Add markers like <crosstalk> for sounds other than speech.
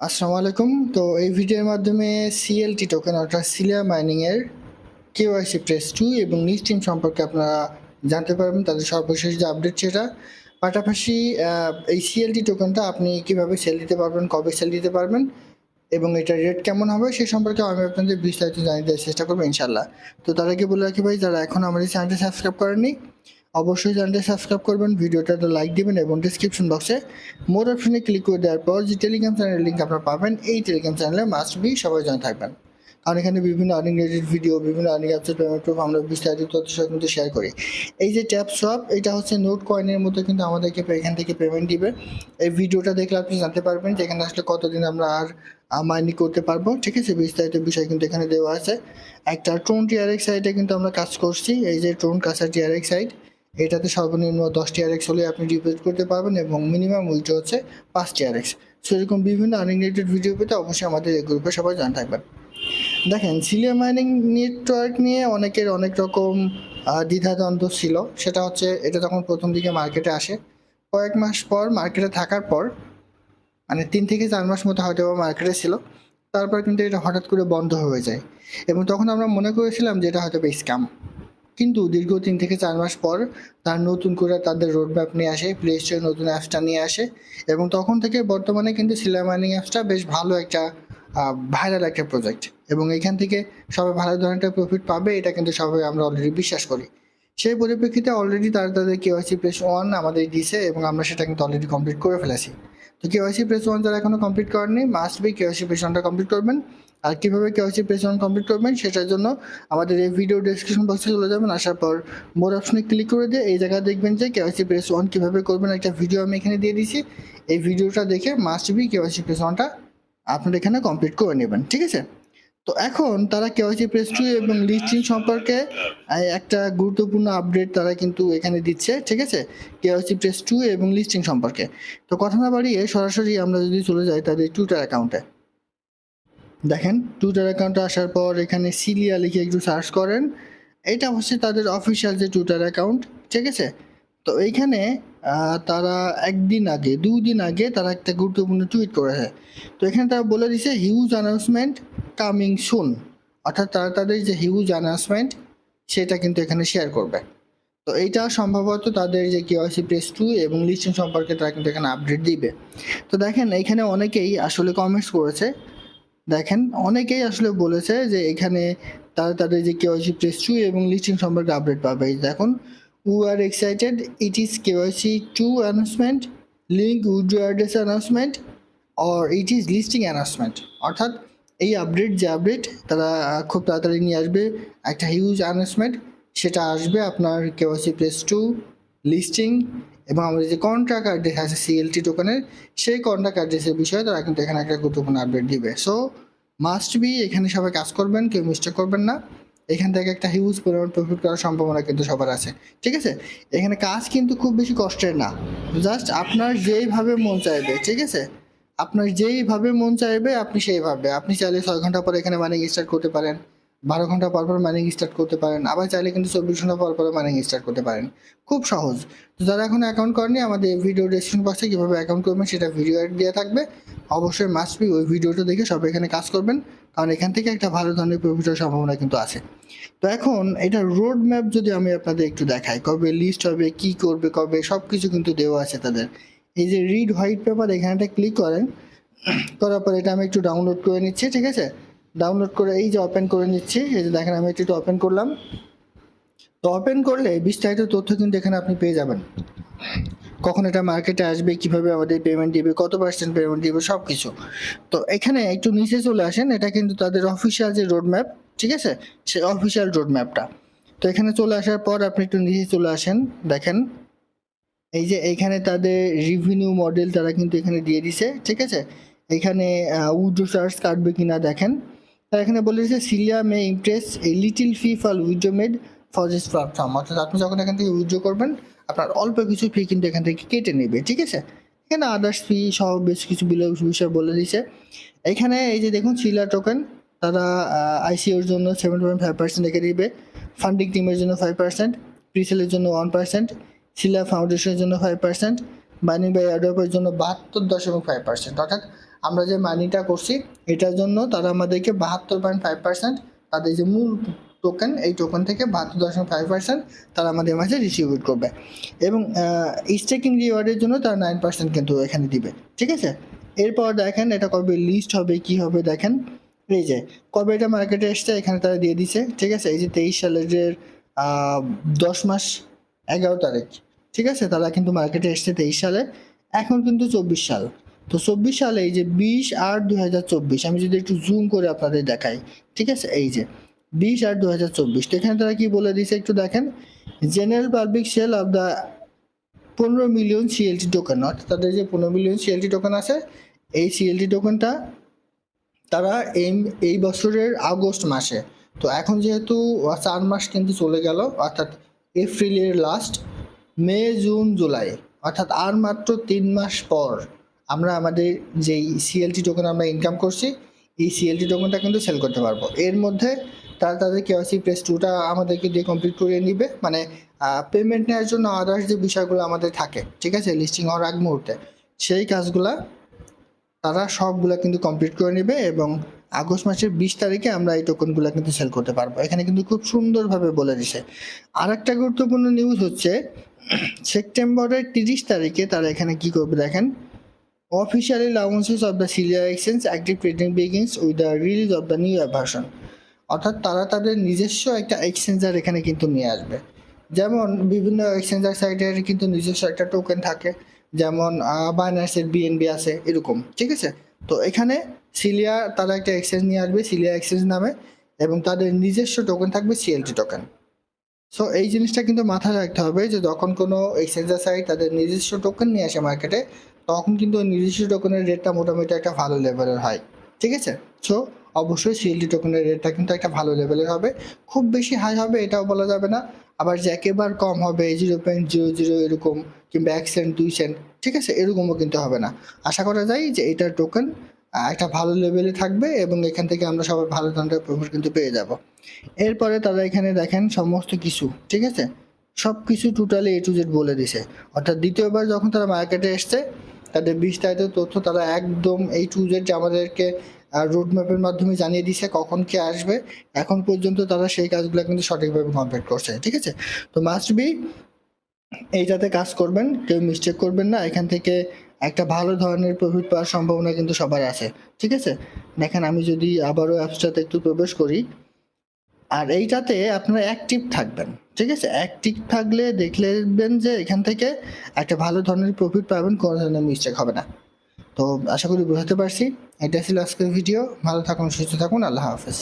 আসসালামু আলাইকুম। তো এই ভিডিওর মাধ্যমে সিএলটি টোকেন অর্থাৎ সিলিয়া মাইনিংয়ের কেওয়াইসি প্রেস টু এবং লিস্টিং সম্পর্কে আপনারা জানতে পারবেন, তাদের সর্বশেষ যে আপডেট সেটা। পাশাপাশি এই সিএলটি টোকেনটা আপনি কীভাবে সেল দিতে পারবেন, কবে সেল দিতে পারবেন এবং এটার রেট কেমন হবে সে সম্পর্কে আমি আপনাদের বিস্তারিত জানিয়ে দেওয়ার চেষ্টা করব ইনশাল্লাহ তো তার আগে বলে রাখি ভাই, যারা এখন আমাদের চ্যানেলটি সাবস্ক্রাইব করেননি অবশ্যই চ্যানেলটি সাবস্ক্রাইব করবেন ভিডিওটাতে লাইক দিবেন এবং ডিসক্রিপশন বক্সে মোর অপশনে ক্লিক করে দেওয়ার পর যে টেলিগ্রাম চ্যানেলের লিঙ্ক আপনারা পাবেন, এই টেলিগ্রাম চ্যানেলে মাস্ট বি সবাই জয়েন থাকবেন। কারণ এখানে বিভিন্ন আর্নিং রিলেটেড ভিডিও বিভিন্ন আর্নিং অ্যাপসের পেমেন্ট প্রুফ আমরা বিস্তারিত তথ্য সহ কিন্তু শেয়ার করি। এই যে ট্যাপ সব এটা হচ্ছে নোট কয়েনের মতো কিন্তু আমাদেরকে এখান থেকে পেমেন্ট দিবে। এই ভিডিওটা দেখলে আপনি জানতে পারবেন যে এখানে আসলে কতদিন আমরা আর মাইনিং করতে পারব। ঠিক আছে, বিস্তারিত বিষয় কিন্তু এখানে দেওয়া আছে। একটা টোন টিআরএক্স সাইডে কিন্তু আমরা কাজ করছি। এই যে টোন কাঁচা টিআরএক্স সাইড এটাতে সর্বনিম্ন দশ টিআরএক্স হলে আপনি ডিপোজিট করতে পারবেন এবং মিনিমাম উইথড্র হচ্ছে পাঁচ টিআরএক্স সো এরকম বিভিন্ন আর্নিং ভিডিও পেতে অবশ্যই আমাদের এই গ্রুপে সবাই জানা থাকবেন। দেখেন সিলিয়া মাইনিং নেটওয়ার্ক নিয়ে অনেকের অনেক রকম দ্বিধাদ্বন্দ্ব ছিল। সেটা হচ্ছে, এটা তখন প্রথম দিকে মার্কেটে আসে, কয়েক মাস পর মার্কেটে থাকার পর মানে তিন থেকে চার মাস মতো হয়তো মার্কেটে ছিল, তারপর কিন্তু এটা হঠাৎ করে বন্ধ হয়ে যায়। এবং তখন আমরা মনে করেছিলাম যে এটা হয়তো স্ক্যাম কিন্তু দীর্ঘ তিন থেকে চার মাস পর তার নতুন করে তাদের রোডম্যাপ নিয়ে আসে প্লে স্টোরে নতুন অ্যাপসটা নিয়ে আসে এবং তখন থেকে বর্তমানে কিন্তু সিলাই মাইনিং অ্যাপসটা বেশ ভালো একটা ভাইরাল একটা প্রজেক্ট এবং এখান থেকে সবাই ভালো ধরনের প্রফিট পাবে, এটা কিন্তু সবাই আমরা অলরেডি বিশ্বাস করি। সেই পরিপ্রেক্ষিতে অলরেডি তারা, তাদের কেওয়াইসি প্রেস ওয়ান আমাদের দিছে এবং আমরা সেটা কিন্তু অলরেডি কমপ্লিট করে ফেলেছি। তো কেওয়াইসি প্রেস ওয়ান যারা এখনও কমপ্লিট করেননি মাস্ট বি কেওয়াইসি প্রেস ওয়ানটা কমপ্লিট করবেন। আর কীভাবে কেওয়াইসি প্রেস ওয়ান কমপ্লিট করবেন সেটার জন্য আমাদের এই ভিডিও ডেসক্রিপশন বক্সে চলে যাবেন। আসার পর মোর অপশনে ক্লিক করে দিয়ে এই জায়গায় দেখবেন যে কেওয়াইসি প্রেস ওয়ান কীভাবে করবেন একটা ভিডিও আমি এখানে দিয়ে দিয়েছি। এই ভিডিওটা দেখে মাস্ট বি কেওয়াইসি প্রেস ওয়ানটা আপনারা এখানে কমপ্লিট করে নেবেন, ঠিক আছে? তো এখন তারা কেওয়াইসি প্রেস টু এবং লিস্টিং সম্পর্কে একটা গুরুত্বপূর্ণ আপডেট তারা কিন্তু এখানে দিচ্ছে, ঠিক আছে? কেওয়াইসি প্রেস টু এবং লিস্টিং সম্পর্কে। তো কথা না বাড়িয়ে সরাসরি আমরা যদি চলে যাই তাদের টুইটার অ্যাকাউন্টে দেখেন টুইটার অ্যাকাউন্টে আসার পর এখানে সিলিয়া লিখে একটু সার্চ করেন। এটা হচ্ছে তাদের অফিসিয়াল যে টুইটার অ্যাকাউন্ট ঠিক আছে? তো এইখানে তারা একদিন আগে, দুদিন আগে তারা একটা গুরুত্বপূর্ণ টুইট করেছে। তো এখানে তারা বলে দিছে হিউজ অ্যানাউন্সমেন্ট কামিং সুন অর্থাৎ তারা তাদের যে হিউজ অ্যানাউন্সমেন্ট সেটা কিন্তু এখানে শেয়ার করবে। তো এইটা সম্ভবত তাদের যে কেওয়াইসি প্রেস টু এবং লিস্টিং সম্পর্কে তারা কিন্তু এখানে আপডেট দিবে। তো দেখেন, এখানে অনেকেই আসলে কমেন্টস করেছে। দেখেন, অনেকেই আসলে বলেছে যে এখানে তারা তাদের যে কেওয়াইসি প্রেস টু এবং লিস্টিং সম্পর্কে আপডেট পাবে। দেখুন we are excited it is KYC two announcement link with address announcement or it is listing announcement অর্থাৎ এই আপডেট যে আপডেট তারা খুব তাড়াতাড়ি নিয়ে আসবে। একটা হিউজ অ্যানাউন্সমেন্ট সেটা আসবে আপনার কেওয়াইসি প্রেস টু লিস্টিং এবং আমাদের যে কন্ট্রাক্ট অ্যাড্রেস আছে সিএলটি টোকেনের সেই কন্ট্রাক্ট অ্যাড্রেসের বিষয়ে তারা কিন্তু এখানে একটা গুরুত্বপূর্ণ আপডেট দিবে। সো মাস্ট বি এখানে সবাই কাজ করবেন, কেউ মিস্টেক করবেন না। এখান থেকে একটা হিউজ পরিমাণ প্রফিট করার সম্ভাবনা কিন্তু সবার আছে। ঠিক আছে? এখানে কাজ কিন্তু খুব বেশি কষ্টের না। জাস্ট আপনার যেইভাবে মন চাইবে, ঠিক আছে? আপনার যেইভাবে মন চাইবে, আপনি সেইভাবে আপনি চাইলে ছয় ঘণ্টা পরে এখানে মাইনিং স্টার্ট করতে পারেন। বারো ঘণ্টা পর পর মাইনিং স্টার্ট করতে পারেন, আবার চাইলে কিন্তু চব্বিশ ঘণ্টা পর পর মাইনিং স্টার্ট করতে পারেন। খুব সহজ। তো যারা এখন অ্যাকাউন্ট করেনি আমাদের ভিডিও ডিসক্রিপশন বক্সে কীভাবে অ্যাকাউন্ট করবেন সেটা ভিডিও দেওয়া থাকবে। অবশ্যই মাস্ট বি ওই ভিডিওটা দেখে সবাই এখানে কাজ করবেন, কারণ এখান থেকে একটা ভালো ধরনের প্রফিটের সম্ভাবনা কিন্তু আছে। তো এখন এটা রোড ম্যাপ যদি আমি আপনাদের একটু দেখাই, কবে লিস্ট হবে, কি করবে, কবে সব কিছু কিন্তু দেওয়া আছে তাদের। এই যে রিড হোয়াইট পেপার এখানটা ক্লিক করেন, করার পর এটা আমি একটু ডাউনলোড করে নিচ্ছি, ঠিক আছে? ডাউনলোড করে এই যে ওপেন করে নিচ্ছি, এই যে দেখেন আমি একটু ওপেন করলাম। তো ওপেন করলে বিস্তারিত তথ্য কিন্তু এখানে আপনি পেয়ে যাবেন। কখন এটা মার্কেটে আসবে, কীভাবে আমাদের পেমেন্ট দিবে, কত পার্সেন্ট পেমেন্ট দিবে সব কিছু তো এখানে একটু নিচে চলে আসেন, এটা কিন্তু তাদের অফিসিয়াল যে রোড ম্যাপ ঠিক আছে? সে অফিসিয়াল রোড ম্যাপটা তো এখানে চলে আসার পর আপনি একটু নিচে চলে আসেন, দেখেন। এই যে এইখানে তাদের রিভিনিউ মডেল তারা কিন্তু এখানে দিয়ে দিছে, ঠিক আছে? এখানে উইড্রো চার্জ কাটবে কিনা দেখেন। এখানে বলে দিয়েছে cilia may impose a little fee for withdraw made for this platform অর্থাৎ আপনি যখন এখান থেকে উইড্রো করবেন, আপনার অল্প কিছু ফি কিন্তু এখান থেকে কেটে নেবে, ঠিক আছে? এখানে আদার্স ফি সহ বেশ কিছু বিষয় বলে দিয়েছে। এখানে এই যে দেখুন সিলা টোকেন তারা আইসিওর জন্য সেভেন পয়েন্ট ফাইভ পার্সেন্ট রেখে দিবে ফান্ডিং টিমের জন্য ফাইভ পার্সেন্ট প্রিসেলের জন্য ওয়ান পার্সেন্ট শিলা ফাউন্ডেশনের জন্য ফাইভ পার্সেন্ট বানি বাই অ্যাডপের জন্য বাহাত্তর দশমিক ফাইভ পার্সেন্ট অর্থাৎ আমরা যে মানিটা করছি, এটার জন্য তারা আমাদেরকে বাহাত্তর পয়েন্ট ফাইভ পার্সেন্ট তাদের যে মূল টোকেন এই টোকেন থেকে বাহাত্তর দশমিক ফাইভ পার্সেন্ট তারা আমাদের মাঝে ডিস্ট্রিবিউট করবে। এবং স্টেকিং রিওয়ার্ডের জন্য তারা নাইন পার্সেন্ট কিন্তু এখানে দিবে, ঠিক আছে? এরপর দেখেন এটা কবে লিস্ট হবে, কি হবে দেখেন। এই যে, কবে এটা মার্কেটে এসছে, এখানে তারা দিয়ে দিছে, ঠিক আছে? এই যে তেইশ সালের দশ মাস, এগারো তারিখ, ঠিক আছে? তারা কিন্তু মার্কেটে এসছে তেইশ সালে, এখন কিন্তু চব্বিশ সাল। তো চব্বিশ সালে এই যে বিশ আট দু হাজার চব্বিশ, আমি যদি একটু জুম করে আপনাদের দেখাই, ঠিক আছে? এই যে বিশ আট দু চব্বিশ এখানে তারা কি বলে দিয়েছে একটু দেখেন? General public sale of the পনেরো মিলিয়ন সিএলটি টোকেন অর্থাৎ তাদের যে পনেরো মিলিয়ন সিএলটি টোকেন আছে, এই সিএলটি টোকেনটা তারা এই এই বছরের আগস্ট মাসে, তো এখন যেহেতু চার মাস কিন্তু চলে গেল, অর্থাৎ এপ্রিলের লাস্ট মে, জুন, জুলাই, অর্থাৎ আর মাত্র তিন মাস পর আমরা আমাদের যেই সিএলটি টোকেন আমরা ইনকাম করছি, এই সিএলটি টোকেনটা কিন্তু সেল করতে পারব। এর মধ্যে তারা, তাদের কেওয়াইসি প্রেস টুটা আমাদেরকে দিয়ে কমপ্লিট করিয়ে নিবে। মানে পেমেন্ট নেওয়ার জন্য আদার্স যে বিষয়গুলো আমাদের থাকে, ঠিক আছে? লিস্টিং হওয়ার আগ মুহূর্তে। সেই কাজগুলা তারা সবগুলো কিন্তু কমপ্লিট করে নেবে এবং আগস্ট মাসের বিশ তারিখে আমরা এই টোকেনগুলো কিন্তু সেল করতে পারব। এখানে কিন্তু খুব সুন্দরভাবে বলে দিছে। আর একটা গুরুত্বপূর্ণ নিউজ হচ্ছে <clears throat> সেপ্টেম্বরের তিরিশ তারিখে তারা এখানে কি করবে দেখেন? Officially launches of the সিলিয়ার exchange active trading begins with the release of the new version অর্থাৎ তারা তাদের নিজস্ব একটা এক্সচেঞ্জার এখানে কিন্তু নিয়ে আসবে। যেমন বিভিন্ন এক্সচেঞ্জার সাইটের কিন্তু নিজস্ব একটা টোকেন থাকে। যেমন বাইনান্সের বিএনবি আছে, এরকম, ঠিক আছে? তো এখানে সিলিয়া, তারা একটা এক্সচেঞ্জ নিয়ে আসবে, সিলিয়া এক্সচেঞ্জ নামে, এবং তাদের নিজস্ব টোকেন থাকবে সিএলটি টোকেন সো এই জিনিসটা কিন্তু মাথায় রাখতে হবে যে যখন কোনো এক্সচেঞ্জার সাইট তাদের নিজস্ব টোকেন নিয়ে আসে মার্কেটে তখন কিন্তু ওই নিজস্ব টোকেনের রেটটা মোটামুটি একটা ভালো লেভেলের হয়। ঠিক আছে? সো অবশ্যই সিএলটি টোকেনের রেটটা কিন্তু একটা ভালো লেভেলের হবে। খুব বেশি হাই হবে এটাও বলা যাবে না। আবার যে একেবারে কম হবে জিরো পয়েন্ট জিরো জিরো এরকম কিংবা এক সেন্ট দুই সেন্ট ঠিক আছে? এরকমও কিন্তু হবে না। আশা করা যায় যে এটার টোকেন একটা ভালো লেভেলে থাকবে এবং এখান থেকে আমরা সবাই ভালো ধরনের প্রফিট কিন্তু পেয়ে যাব। এরপরে তারা এখানে দেখেন সমস্ত কিছু, ঠিক আছে? সব কিছু টোটালি এ টু জেড বলে দিছে। অর্থাৎ দ্বিতীয়বার যখন তারা মার্কেটে এসছে তাদের বিস্তারিত তথ্য তারা একদম এই টু জেড আমাদেরকে রোড ম্যাপের মাধ্যমে জানিয়ে দিছে কখন কে আসবে, এখন পর্যন্ত তারা সেই কাজগুলো কিন্তু সঠিকভাবে কমপ্লিট করছে, ঠিক আছে? তো মাস্ট বি এইটাতে কাজ করবেন, কেউ মিস্টেক করবেন না, এখান থেকে একটা ভালো ধরনের প্রফিট পাওয়ার সম্ভাবনা কিন্তু সবার আছে, ঠিক আছে? দেখেন আমি যদি আবারও অ্যাপসটাতে একটু প্রবেশ করি আর এইটাতে আপনারা অ্যাক্টিভ থাকবেন, ঠিক আছে? অ্যাক্টিভ থাকলে দেখলেন যে এখান থেকে একটা ভালো ধরনের প্রফিট পাবেন, কোনো ধরনের মিস্টেক হবে না। তো আশা করি বোঝাতে পারছি। এটা ছিল আজকের ভিডিও ভালো থাকুন, সুস্থ থাকুন। আল্লাহ হাফেজ।